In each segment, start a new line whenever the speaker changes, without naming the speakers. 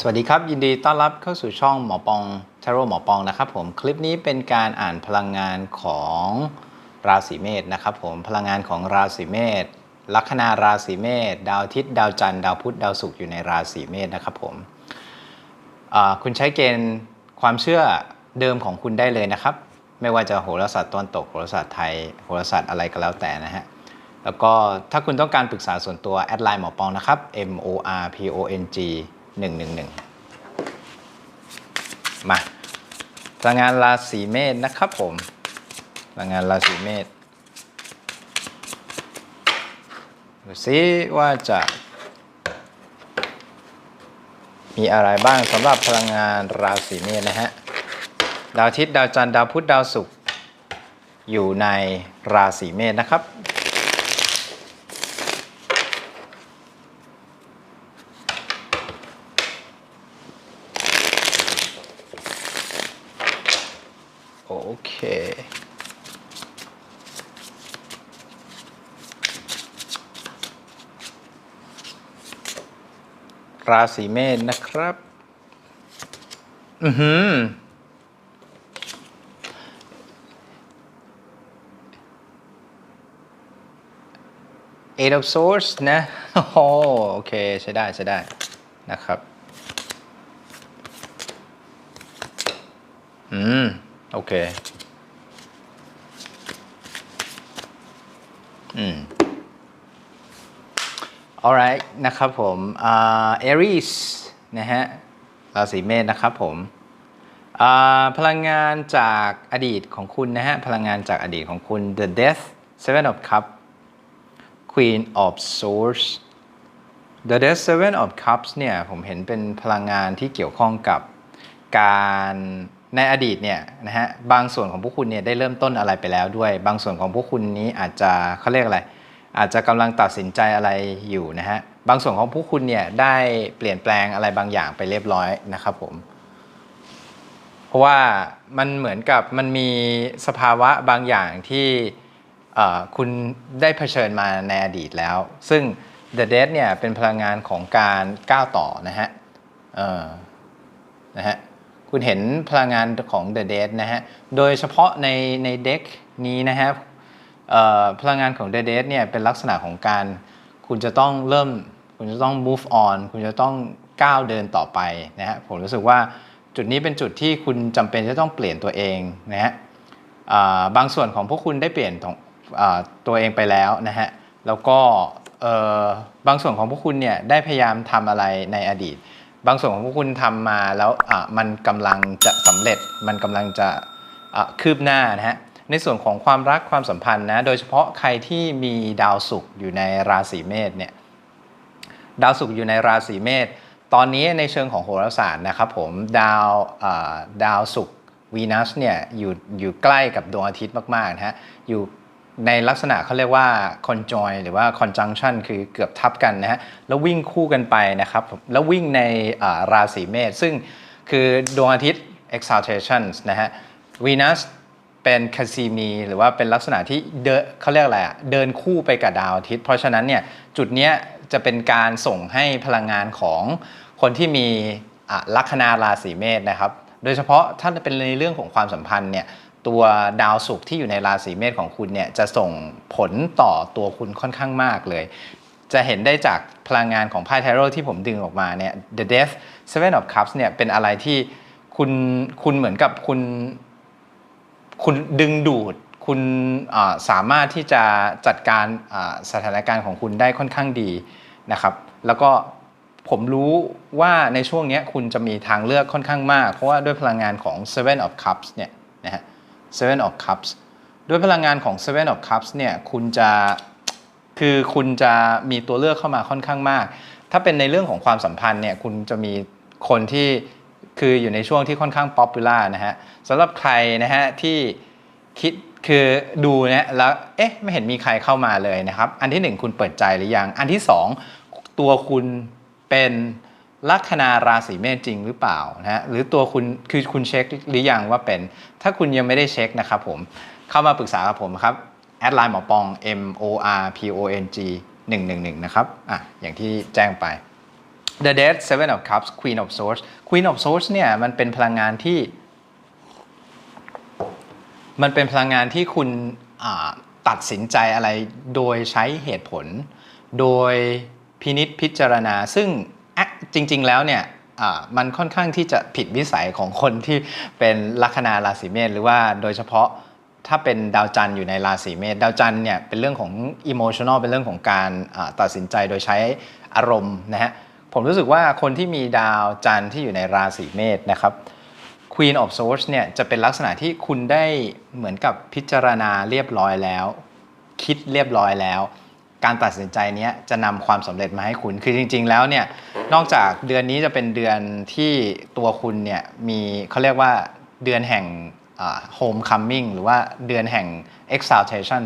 สวัสดีครับ ยินดีต้อนรับเข้าสู่ช่องหมอปองทาโร่หมอปองนะครับผมคลิปนี้เป็นการอ่านพลังงานของราศีเมษนะครับผมพลังงานของราศีเมษลัคนาราศีเมษดาวอาทิตย์ดาวจันทร์ดาวพุธดาวศุกร์อยู่ในราศีเมษนะครับผมคุณใช้เกณฑ์ความเชื่อเดิมของคุณได้เลยนะครับ ไม่ว่าจะโหราศาสตร์ตะวันตกโหราศาสตร์ไทยโหราศาสตร์อะไรก็แล้วแต่นะฮะแล้วก็ถ้าคุณต้องการปรึกษาส่วนตัวแอดไลน์หมอปองนะครับ M O R P O N G 111 มาพลังงานราศีเมษนะครับผมพลังงานราศีเมษดูซิว่าจะมีอะไรบ้างสำหรับพลังงานราศีเมษนะฮะ ดาวอาทิตย์ดาวจันทร์ดาวพุธดาวศุกร์อยู่ในราศีเมษนะครับ โอเค ราศีเมษนะครับ อือหือ Eight of Swords นะโอเค ใช้ได้ ใช้ได้ นะครับ อืม เค อืม alright นะครับผมอ่า Aries นะฮะราศีเมษนะครับผมอ่าพลังงานจากอดีตของคุณนะฮะ พลังงานจากอดีตของคุณ The Death Seven of Cups Queen of Swords The Death Seven of Cups เนี่ย ผมเห็นเป็นพลังงานที่เกี่ยวข้องกับการ ในอดีตเนี่ยนะฮะบางส่วนของพวกคุณเนี่ยได้เริ่มต้นอะไรไปแล้วด้วย บางส่วนของพวกคุณนี้อาจจะเขาเรียกอะไร อาจจะกำลังตัดสินใจอะไรอยู่นะฮะบางส่วนของพวกคุณเนี่ยได้เปลี่ยนแปลงอะไรบางอย่างไปเรียบร้อยนะครับผม เพราะว่ามันเหมือนกับมันมีสภาวะบางอย่างที่คุณได้เผชิญมาในอดีตแล้ว ซึ่ง The Dead เนี่ยเป็นพลังงานของการก้าวต่อนะฮะนะฮะ คุณเห็นพลังงานของ The Dead นะฮะ โดยเฉพาะในในเด็กนี้นะฮะเอ่อพลังงานของ The Dead เนี่ยเป็นลักษณะของการ คุณจะต้องเริ่ม คุณจะต้อง move on คุณจะต้องก้าวเดินต่อไปนะฮะ ผมรู้สึกว่าจุดนี้เป็นจุดที่คุณจำเป็นจะต้องเปลี่ยนตัวเองนะฮะบางส่วนของพวกคุณได้เปลี่ยนตัวเองไปแล้วนะฮะ แล้วก็บางส่วนของพวกคุณเนี่ยได้พยายามทำอะไรในอดีต บางส่วนของพวกคุณทำมาแล้วอะมันกำลังจะสำเร็จ มันกำลังจะะคืบหน้านะฮะในส่วนของความรักความสัมพันธ์นะโดยเฉพาะใครที่มีดาวศุกร์อยู่ในราศีเมษเนี่ยดาวศุกร์อยู่ในราศีเมษตอนนี้ในเชิงของโหราศาสตร์นะครับผมดาวอ่าดาวศุกร์วีนัสเนี่ยอยู่อยู่ใกล้กับดวงอาทิตย์มากๆนะฮะอยู่ ในลักษณะเขาเรียกว่า conjoin หรือว่า conjunction คือเกือบทับกันนะฮะแล้ววิ่งคู่กันไปนะครับแล้ววิ่งในราศีเมษซึ่งคือดวงอาทิตย์ exaltations นะฮะวีนัสเป็นคาซีมีหรือว่าเป็นลักษณะที่เดเขาเรียกอะไรอะเดินคู่ไปกับดาวอาทิตย์ เพราะฉะนั้นเนี่ยจุดเนี้ยจะเป็นการส่งให้พลังงานของคนที่มีลัคนาราศีเมษนะครับ โดยเฉพาะถ้าเป็นในเรื่องของความสัมพันธ์เนี่ย ตัวดาวศุกร์ที่อยู่ในราศีเมษของคุณเนี่ยจะส่งผลต่อตัวคุณค่อนข้างมากเลย จะเห็นได้จากพลังงานของไพ่ไทโรที่ผมดึงออกมาเนี่ย The Death Seven of Cups เนี่ยเป็นอะไรที่คุณคุณเหมือนกับคุณคุณดึงดูดคุณสามารถที่จะจัดการสถานการณ์ของคุณได้ค่อนข้างดีนะครับ แล้วก็ผมรู้ว่าในช่วงนี้คุณจะมีทางเลือกค่อนข้างมาก เพราะว่าด้วยพลังงานของ Seven of Cups เนี่ยนะฮะ Seven of Cups ด้วยพลังงานของ Seven of Cups เนี่ยคุณจะคือคุณจะมีตัวเลือกเข้ามาค่อนข้างมาก ถ้าเป็นในเรื่องของความสัมพันธ์เนี่ยคุณจะมีคนที่คืออยู่ในช่วงที่ค่อนข้างป๊อปปูล่านะฮะสำหรับใครนะฮะที่คิดคือดูเนี่ยแล้วเอ๊ะไม่เห็นมีใครเข้ามาเลยนะครับ อันที่หนึ่งคุณเปิดใจหรือยัง อันที่สองตัวคุณเป็น ลัคนาราศีเมษจริงหรือเปล่านะฮะหรือตัวคุณคือคุณเช็คหรือยังว่าเป็น ถ้าคุณยังไม่ได้เช็คนะครับผมเข้ามาปรึกษากับผมครับแอดไลน์หมอปอง M O R P O N G 111 นะครับอะอย่างที่แจ้งไป The Death Seven of Cups Queen of Swords Queen of Swords เนี่ยมันเป็นพลังงานที่ มันเป็นพลังงานที่คุณตัดสินใจอะไรโดยใช้เหตุผล โดยพินิษพิจารณาซึ่ง จริง ๆ แล้วเนี่ยมันค่อนข้างที่จะผิดวิสัยของคนที่เป็นลัคนาราศีเมษหรือว่าโดยเฉพาะถ้าเป็นดาวจันทร์อยู่ในราศีเมษดาวจันทร์เนี่ยเป็นเรื่องของอิโมชัน a ลเป็นเรื่องของการตัดสินใจโดยใช้อารมณ์นะฮะผมรู้สึกว่าคนที่มีดาวจันทร์ที่อยู่ในราศีเมษนะครับ Queen of Swords เนี่ยจะเป็นลักษณะที่คุณได้เหมือนกับพิจารณาเรียบร้อยแล้ว คิดเรียบร้อยแล้ว การตัดสินใจนี้จะนำความสำเร็จมาให้คุณ คือจริง ๆ แล้วเนี่ย นอกจากเดือนนี้จะเป็นเดือนที่ตัวคุณเนี่ยมีเขาเรียกว่าเดือนแห่งอ่า homecoming หรือว่าเดือนแห่ง exaltation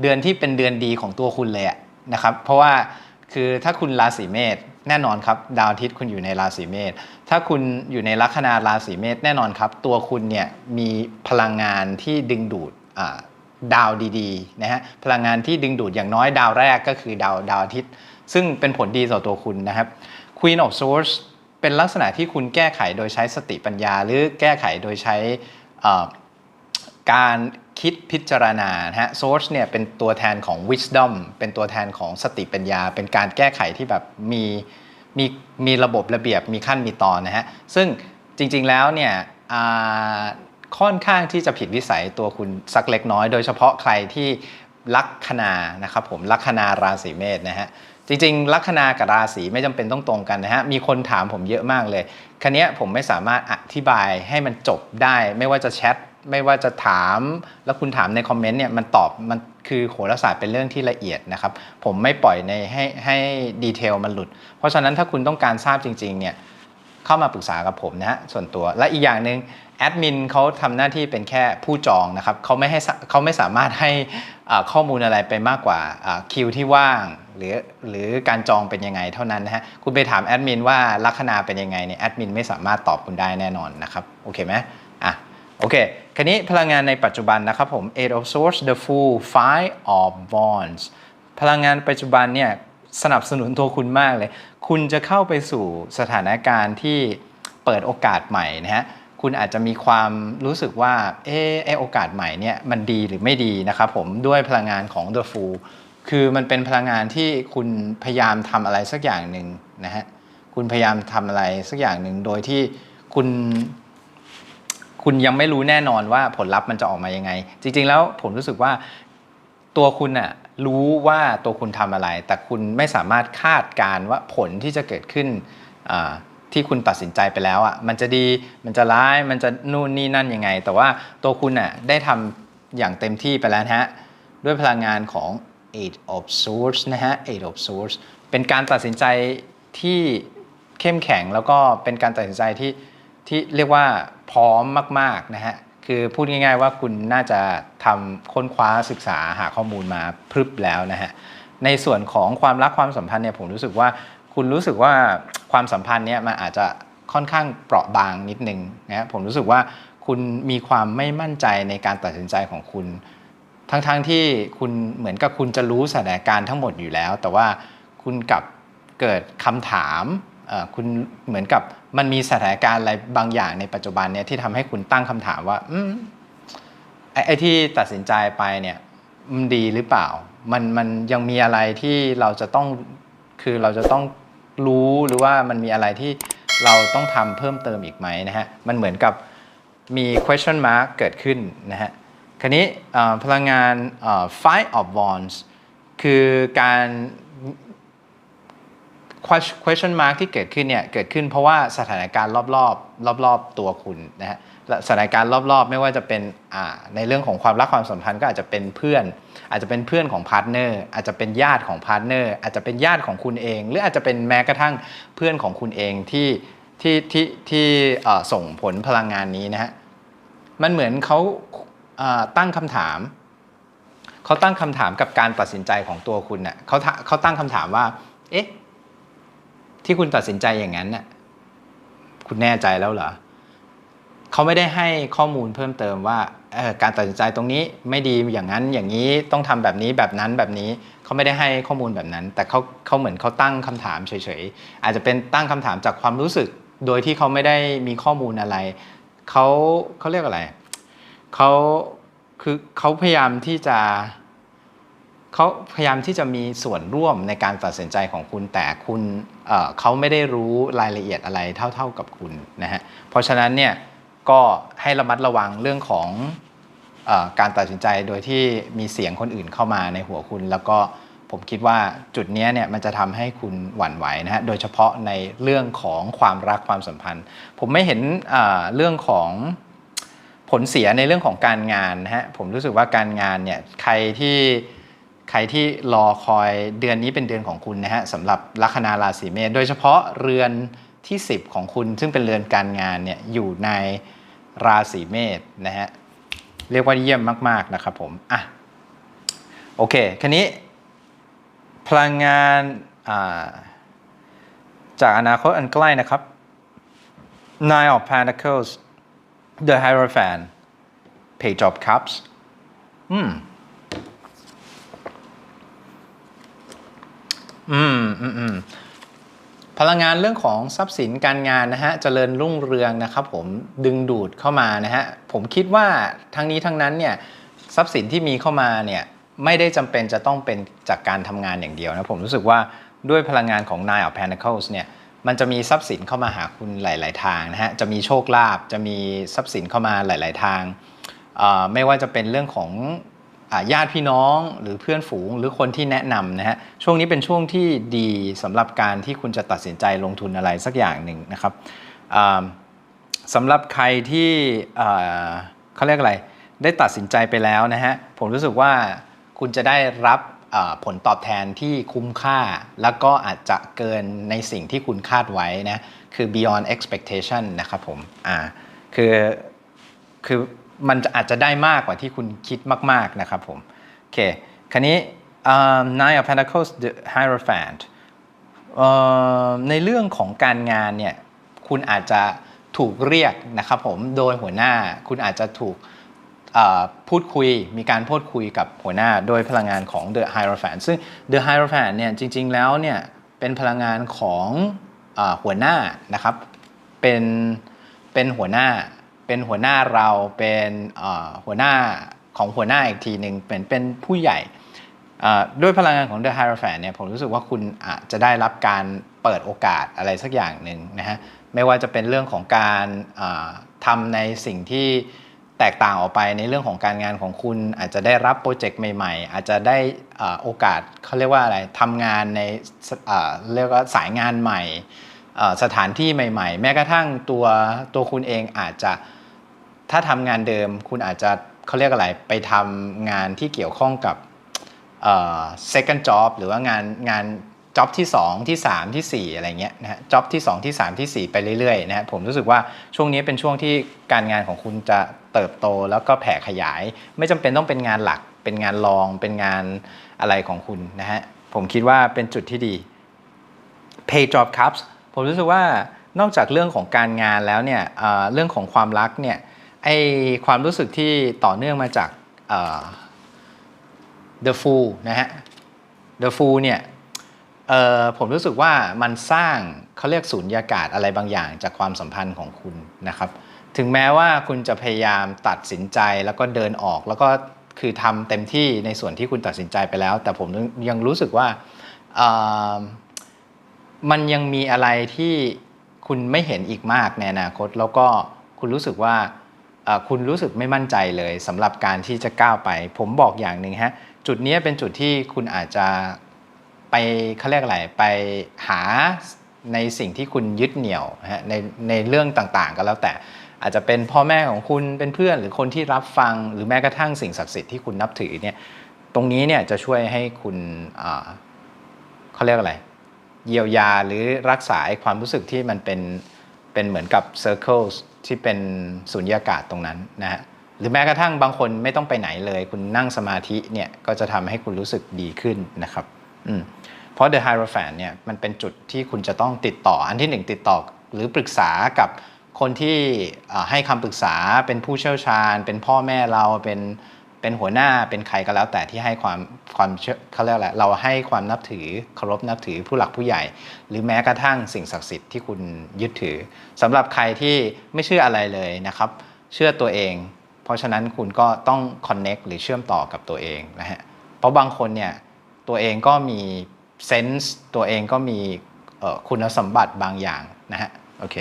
เดือนที่เป็นเดือนดีของตัวคุณเลยนะครับ เพราะว่าคือถ้าคุณราศีเมษแน่นอนครับ ดาวอาทิตย์คุณอยู่ในราศีเมษถ้าคุณอยู่ในลัคนาราศีเมษแน่นอนครับ ตัวคุณเนี่ยมีพลังงานที่ดึงดูด ดาวดีๆนะฮะพลังงานที่ดึงดูดอย่างน้อยดาวแรกก็คือดาวดาวอาทิตย์ ซึ่งเป็นผลดีต่อตัวคุณนะครับ Queen of Swords เป็นลักษณะที่คุณแก้ไขโดยใช้สติปัญญา หรือแก้ไขโดยใช้การคิดพิจารณาฮะ Source เนี่ยเป็นตัวแทนของ wisdom เป็นตัวแทนของสติปัญญา เป็นการแก้ไขที่แบบมีมีมีระบบระเบียบมีขั้นมีตอนนะฮะ ซึ่งจริงๆแล้วเนี่ย ค่อนข้างที่จะผิดวิสัยตัวคุณสักเล็กน้อย โดยเฉพาะใครที่ลัคนานะครับผมลัคนาราศีเมษนะฮะจริง ๆ ลัคนากับราศีไม่จำเป็นต้องตรงกันนะฮะมีคนถามผมเยอะมากเลยคันนี้ยผมไม่สามารถอธิบายให้มันจบได้ ไม่ว่าจะแชทไม่ว่าจะถาม แล้วคุณถามในคอมเมนต์เนี่ยมันตอบมันคือโหราศาสตร์เป็นเรื่องที่ละเอียดนะครับ ผมไม่ปล่อยในให้ให้ดีเทลมันหลุด เพราะฉะนั้นถ้าคุณต้องการทราบจริงๆเนี่ย เข้ามาปรึกษากับผมนะฮะส่วนตัวและอีกอย่างหนึ่งแอดมินเขาทำหน้าที่เป็นแค่ผู้จองนะครับเขาไม่ให้เขาไม่สามารถให้ข้อมูลอะไรไปมากกว่าอ่าคิวที่ว่าง หรือหรือการจองเป็นยังไงเท่านั้นนะฮะคุณไปถามแอดมินว่าลัคนาเป็นยังไงเนี่ยแอดมินไม่สามารถตอบคุณได้แน่นอนนะครับโอเคไหมอะโอเคคันนี้พลังงานในปัจจุบันนะครับผม Eight of Swords the Fool Five of Wands พลังงานปัจจุบันเนี่ยสนับสนุนตัวคุณมากเลย คุณจะเข้าไปสู่สถานการณ์ที่เปิดโอกาสใหม่นะฮะคุณอาจจะมีความรู้สึกว่าเออไอโอกาสใหม่เนี่ยมันดีหรือไม่ดีนะครับผมด้วยพลังงานของ The Fool คือมันเป็นพลังงานที่คุณพยายามทำอะไรสักอย่างหนึ่งนะฮะคุณพยายามทำอะไรสักอย่างหนึ่งโดยที่คุณคุณยังไม่รู้แน่นอนว่าผลลัพธ์มันจะออกมายังไง จริง ๆ แล้วผมรู้สึกว่าตัวคุณอะ รู้ว่าตัวคุณทำอะไร แต่คุณไม่สามารถคาดการณ์ว่าผลที่จะเกิดขึ้นที่คุณตัดสินใจไปแล้วอะมันจะดีมันจะร้ายมันจะนู่นนี่นั่นยังไง แต่ว่าตัวคุณอะได้ทำอย่างเต็มที่ไปแล้วนะฮะด้วยพลังงานของ Eight of Swords นะฮะ Eight of Swords เป็นการตัดสินใจที่เข้มแข็งแล้วก็เป็นการตัดสินใจที่ที่เรียกว่าพร้อมมาก ๆ นะฮะ คือพูดง่าย ๆ ว่าคุณน่าจะทำค้นคว้าศึกษาหาข้อมูลมาพรึบแล้วนะฮะในส่วนของความรักความสัมพันธ์เนี่ยผมรู้สึกว่าคุณรู้สึกว่าความสัมพันธ์เนี่ยมันอาจจะค่อนข้างเปราะบางนิดนึงนะฮะผมรู้สึกว่าคุณมีความไม่มั่นใจในการตัดสินใจของคุณ ทั้งๆทที่คุณเหมือนกับคุณจะรู้สถานการณ์ทั้งหมดอยู่แล้ว แต่ว่าคุณกลับเกิดคำถาม คุณเหมือนกับมันมีสถานการณ์อะไรบางอย่างในปัจจุบันเนี่ยที่ทำให้คุณตั้งคำถามว่าอืมไอ้ไอ้ที่ตัดสินใจไปเนี่ยมันดีหรือเปล่า มันมันยังมีอะไรที่เราจะต้องคือเราจะต้องรู้หรือว่ามันมีอะไรที่เราต้องทำเพิ่มเติมอีกไหมนะฮะมันเหมือนกับมี question mark เกิดขึ้นนะฮะคราวนี้พลังงาน five of wands คือการ question mark ที่เกิดขึ้นเนี่ยเกิดขึ้นเพราะว่าสถานการณ์รอบๆรอบๆตัวคุณนะฮะสถานการณ์รอบๆ ไม่ว่าจะเป็นในเรื่องของความรักความสัมพันธ์ก็อาจจะเป็นเพื่อน อาจจะเป็นเพื่อนของพาร์ทเนอร์อาจจะเป็นญาติของพาร์ทเนอร์อาจจะเป็นญาติของคุณเอง หรืออาจจะเป็นแม้กระทั่งเพื่อนของคุณเองที่ที่ที่ที่ส่งผลพลังงานนี้นะฮะมันเหมือนเขาตั้งคำถามเขาตั้งคำถามกับการตัดสินใจของตัวคุณเน่ะเขาเขาตั้งคำถามว่า เอ๊ะ ที่คุณตัดสินใจอย่างนั้นน่ะคุณแน่ใจแล้วเหรอเขาไม่ได้ให้ข้อมูลเพิ่มเติมว่าการตัดสินใจตรงนี้ไม่ดีอย่างนั้นอย่างนี้ต้องทำแบบนี้แบบนั้นแบบนี้เขาไม่ได้ให้ข้อมูลแบบนั้น แต่เขาเขาเหมือนเขาตั้งคำถามเฉยๆอาจจะเป็นตั้งคำถามจากความรู้สึก โดยที่เขาไม่ได้มีข้อมูลอะไรเขาเขาเรียกอะไรเขาคือเขาพยายามที่จะ เขาพยายามที่จะมีส่วนร่วมในการตัดสินใจของคุณแต่คุณเเขาไม่ได้รู้รายละเอียดอะไรเท่า ๆกับคุณนะฮะเพราะฉะนั้นเนี่ยก็ให้ระมัดระวังเรื่องของอการตัดสินใจโดยที่มีเสียงคนอื่นเข้ามาในหัวคุณ แล้วก็ผมคิดว่าจุดนี้เนี่ยมันจะทำให้คุณหวั่นไหวนะฮะโดยเฉพาะในเรื่องของความรักความสัมพันธ์ ผมไม่เห็นเรื่องของผลเสียในเรื่องของการงานนะฮะผมรู้สึกว่าการงานเนี่ยใครที่ ครที่รอคอยเดือนนี้เป็นเดือนของคุณนะฮะสำหรับลัคนาราศีเมษโดยเฉพาะเรือนที่ 10 ของคุณซึ่งเป็นเรือนการงานเนี่ยอยู่ในราศีเมษนะฮะเรียกว่าเยี่ยมมาก ๆ นะครับผมอะโอเคคันนี้ พลังงานาจากอนาคตอันใกล้นะครับ Nine of Pentacles The Hierophant Page of Cups อืม อืมอืมอืมพลังงานเรื่องของทรัพย์สินการงานนะฮะเจริญรุ่งเรืองนะครับผมดึงดูดเข้ามานะฮะผมคิดว่าทั้งนี้ทั้งนั้นเนี่ยทรัพย์สินที่มีเข้ามาเนี่ยไม่ได้จำเป็นจะต้องเป็นจากการทำงานอย่างเดียวนะผมรู้สึกว่าด้วยพลังงานของ Nine of Pentacles เนี่ยมันจะมีทรัพย์สินเข้ามาหาคุณหลาย ๆ ทางนะฮะจะมีโชคลาภจะมีทรัพย์สินเข้ามาหลาย ๆ ทาง ไม่ว่าจะเป็นเรื่องของ ญาติพี่น้องหรือเพื่อนฝูงหรือคนที่แนะนำนะฮะช่วงนี้เป็นช่วงที่ดีสำหรับการที่คุณจะตัดสินใจลงทุนอะไรสักอย่างหนึ่งนะครับอ่าสำหรับใครที่เขาเรียกอะไร ได้ตัดสินใจไปแล้วนะฮะผมรู้สึกว่าคุณจะได้รับผลตอบแทนที่คุ้มค่า แล้วก็อาจจะเกินในสิ่งที่คุณคาดไว้นะคือ beyond expectation นะครับผมอ่าคือคือ มันอาจจะได้มากกว่าที่คุณคิดมาก ๆ นะครับผมโอเคคราวนี้อ่า Nine of Pentacles the Hierophant ในเรื่องของการงานเนี่ยคุณอาจจะถูกเรียกนะครับผมโดยหัวหน้า คุณอาจจะถูกพูดคุยมีการพูดคุยกับหัวหน้า โดยพลังงานของ The Hierophant ซึ่ง The Hierophant เนี่ยจริง ๆ แล้วเนี่ยเป็นพลังงานของอหัวหน้านะครับเป็นเป็นหัวหน้า เป็นหัวหน้าเราเป็นหัวหน้าของหัวหน้าอีกทีหนึ่งเป็นเป็นผู้ใหญ่ด้วยพลังงานของ The Hierophant เนี่ยผมรู้สึกว่าคุณอาจจะได้รับการเปิดโอกาสอะไรสักอย่างหนึ่งนะฮะไม่ว่าจะเป็นเรื่องของการทำในสิ่งที่แตกต่างออกไปในเรื่องของการงานของคุณ อาจจะได้รับโปรเจกต์ใหม่ ๆ อาจจะได้อโอกาสเขาเรียกว่าอะไรทำงานในเรียกว่าสายงานใหม่ สถานที่ใหม่ ๆ แม้กระทั่งตัวตัวคุณเองอาจจะถ้าทำงานเดิม คุณอาจจะเขาเรียกอะไรไปทำงานที่เกี่ยวข้องกับเอ่อ second job หรือว่างานงาน job ที่ 2 ที่ 3ทีสี่ 4 อะไรเงี้ยนะฮะ job ที่ 2 ที่ 3ทีสี่ 4 ไปเรื่อยๆนะฮะผมรู้สึกว่าช่วงนี้เป็นช่วงที่การงานของคุณจะเติบโตแล้วก็แผ่ขยาย ไม่จำเป็นต้องเป็นงานหลัก เป็นงานรองเป็นงานอะไรของคุณนะฮะผมคิดว่าเป็นจุดที่ดี Page of Cups ผมรู้สึกว่านอกจากเรื่องของการงานแล้วเนี่ยเรื่องของความรักเนี่ยไอความรู้สึกที่ต่อเนื่องมาจาก The Fool นะฮะ The Fool เนี่ยผมรู้สึกว่ามันสร้างเขาเรียกสูญญากาศอะไรบางอย่างจากความสัมพันธ์ของคุณนะครับ ถึงแม้ว่าคุณจะพยายามตัดสินใจแล้วก็เดินออกแล้วก็คือทำเต็มที่ในส่วนที่คุณตัดสินใจไปแล้ว แต่ผมยังรู้สึกว่า มันยังมีอะไรที่คุณไม่เห็นอีกมากในอนาคต แล้วก็คุณรู้สึกว่าคุณรู้สึกไม่มั่นใจเลยสำหรับการที่จะก้าวไป ผมบอกอย่างหนึ่งฮะจุดนี้เป็นจุดที่คุณอาจจะไปเขาเรียกอะไรไปหาในสิ่งที่คุณยึดเหนี่ยวฮะในในเรื่องต่างๆ ก็แล้วแต่อาจจะเป็นพ่อแม่ของคุณเป็นเพื่อนหรือคนที่รับฟังหรือแม้กระทั่งสิ่งศักดิ์สิทธิ์ที่คุณนับถือเนี่ยตรงนี้เนี่ยจะช่วยให้คุณเขาเรียกอะไร เยียวยาหรือรักษาความรู้สึกที่มันเป็นเป็นเหมือนกับ circles ที่เป็นสุญญากาศตรงนั้นนะฮะหรือแม้กระทั่งบางคนไม่ต้องไปไหนเลย คุณนั่งสมาธิเนี่ยก็จะทำให้คุณรู้สึกดีขึ้นนะครับอืมเพราะ The Hierophant เนี่ยมันเป็นจุดที่คุณจะต้องติดต่อ อันที่หนึ่งติดต่อหรือปรึกษากับคนที่ให้คำปรึกษาเป็นผู้เชี่ยวชาญ เป็นพ่อแม่เราเป็น เป็นหัวหน้าเป็นใครก็แล้วแต่ที่ให้ความความเขาเรียกอะไรเราให้ความนับถือเคารพนับถือผู้หลักผู้ใหญ่ หรือแม้กระทั่งสิ่งศักดิ์สิทธิ์ที่คุณยึดถือสำหรับใครที่ไม่เชื่ออะไรเลยนะครับ เชื่อตัวเอง เพราะฉะนั้นคุณก็ต้อง connect หรือเชื่อมต่อกับตัวเองนะฮะเพราะบางคนเนี่ยตัวเองก็มีเซนส์ตัวเองก็มีคุณสมบัติบางอย่างนะฮะโอเค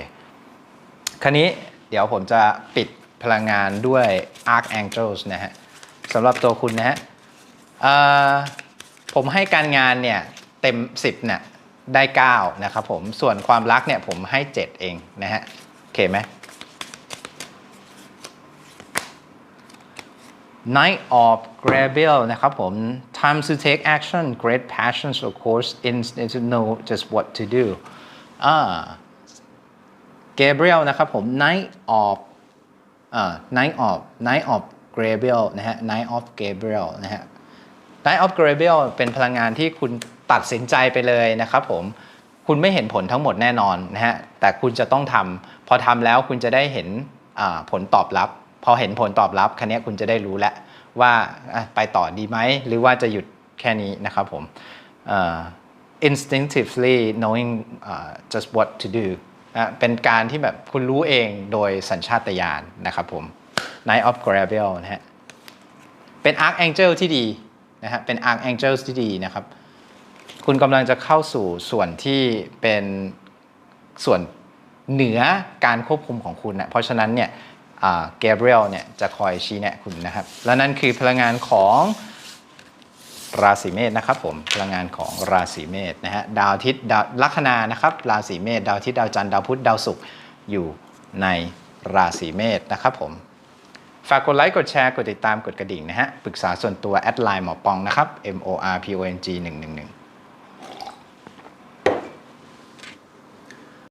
คราวนี้เดี๋ยวผมจะปิดพลังงานด้วย Archangels นะฮะ สำหรับตัวคุณนะฮะผมให้การงานเนี่ยเต็ม 10เนี่ยได้ 9 นะครับผมส่วนความรักเนี่ยผมให้ 7 เองนะฮะโอเคไหม Night of Grabil นะครับผม time to take action great passions of course instinct to know just what to do อ่า Gabriel นะครับผม Night of อ่า Night of Night of Gabriel นะฮะ Knight of Gabriel นะฮะ Knight of Gabriel เป็นพลังงานที่คุณตัดสินใจไปเลยนะครับผมคุณไม่เห็นผลทั้งหมดแน่นอนนะฮะแต่คุณจะต้องทำพอทำแล้วคุณจะได้เห็นผลตอบรับ พอเห็นผลตอบรับคันนี้คุณจะได้รู้แล้วว่าไปต่อดีไหมหรือว่าจะหยุดแค่นี้นะครับผม instinctively knowing uh, just what to do นะเป็นการที่แบบคุณรู้เองโดยสัญชาตญาณนะครับผม Knight of Gravel นะฮะ เป็น Archangel ที่ดีนะฮะ เป็น Archangel ที่ดีนะครับ คุณกำลังจะเข้าสู่ส่วนที่เป็นส่วนเหนือการควบคุมของคุณนะเพราะฉะนั้นเนี่ยเกเบรียลเนี่ยจะคอยชี้แนะคุณนะครับ และนั่นคือพลังงานของราศีเมษนะครับผมพลังงานของราศีเมษนะฮะดาวอาทิตย์ดาวลัคนานะครับราศีเมษดาวอาทิตย์ดาวจันทร์ดาวพุธดาวศุกร์อยู่ในราศีเมษนะครับผม ฝากกดไลค์กดแชร์ กดติดตามกดกระดิ่งนะฮะ ปรึกษาส่วนตัว แอดไลน์หมอปองนะครับ M O R P O N G 111